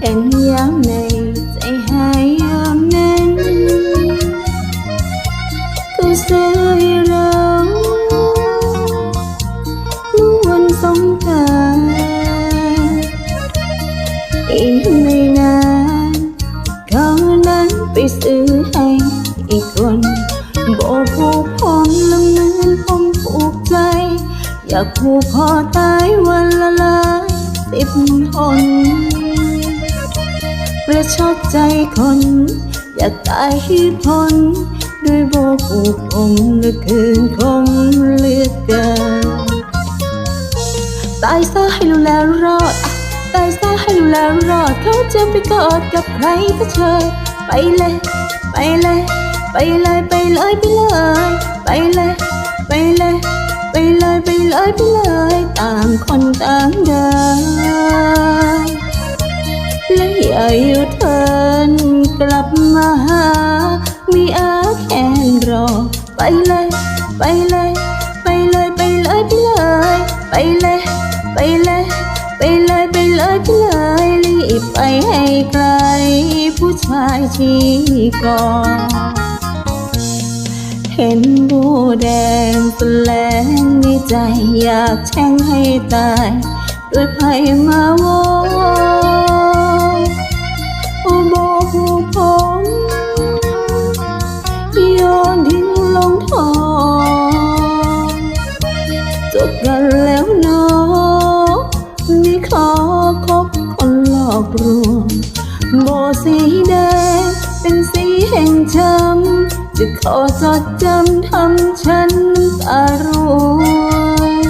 เห็นยามในใจหายยามนั้นก็เสียเรามื่อวันสงกานอีกไม่นานเขานั้นไปซื้อให้อีกคนโบผู้พอมละเมือนผมผูกใจ อยากผูกคอตายวันละลายสิบคน ประชดใจคน อยากตายให้พ้นด้วยโบผูกผมเหลือเกินคงเลือเกินตายซะให้รู้แล้วรอด ตายซะให้รู้แล้วรอด เขาจะไปกอดกับใครก็เชิญไปเลย ไปเลย ไปเลยไปเลยไปเลย ไปเลย ไปเลย ไปเลยไปเลยไปเลย ต่างคนต่างเดิน เลย ไปเลย ไปเลยไปเลยไปเลย ไปเลย ไปเลย ไปเลยไปเลยไปเลยรีบไปให้ไกลผู้ชายที่ก่อนเห็นบูแดงแสลงในใจอยากแช่งให้ตาย ด้วยภัยมาวอนโอ้โบ หลอกลวงโบสีแดงเป็นสีแห่งช้ำจะขอจดจำทำฉันตาร่วง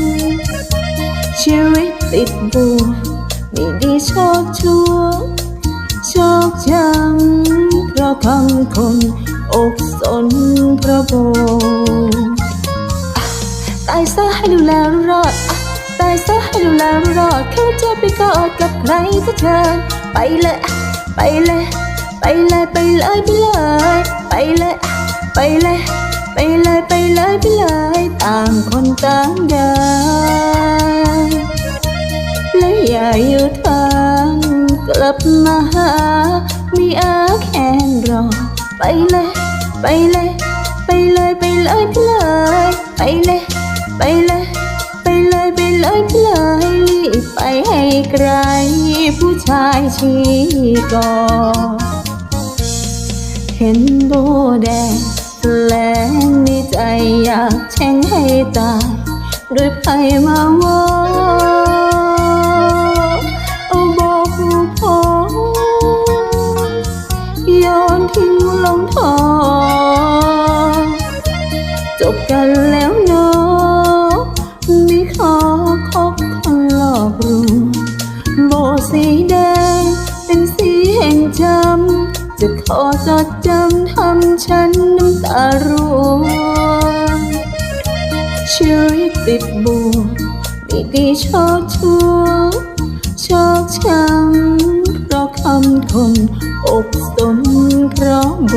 ชีวิตติดบัวไม่ได้โชคชั่วโชคช้ำเพราะคำคนอกสนพระโบอะตายซะให้ดูแลรอดายซะให้ดูแลรอดเขาจะไปกอดกับใครก็เชิญไปเลย ไปเลย ไปเลยไปเลยไปเลย ไปเลย ไปเลย ไปเลยไปเลยไปเลยต่างคนต่างเดินและอย่าอยู่ทางกลับมาหามีอาแค่รอ ไปเลย ไปเลย ไปเลยไปเลยไปเลย ไปเลย ไปเลย ยเลยลยรีไปให้ไกลผู้ชายชีก่อเห็นโบแดงแสลงในใจอยากแช่งให้ตายด้วยภัยมาวอนเอาบอกผูกผมโยนทิ้งลงทองจบกัน แดง เป็นสีแห่งจำจะขอจดจำทำฉันน้ำตาร่วงชีวิตติดบัวไม่ด้โชคชัวโชคช้ำเพราะคำคนอกสนเพราะโบ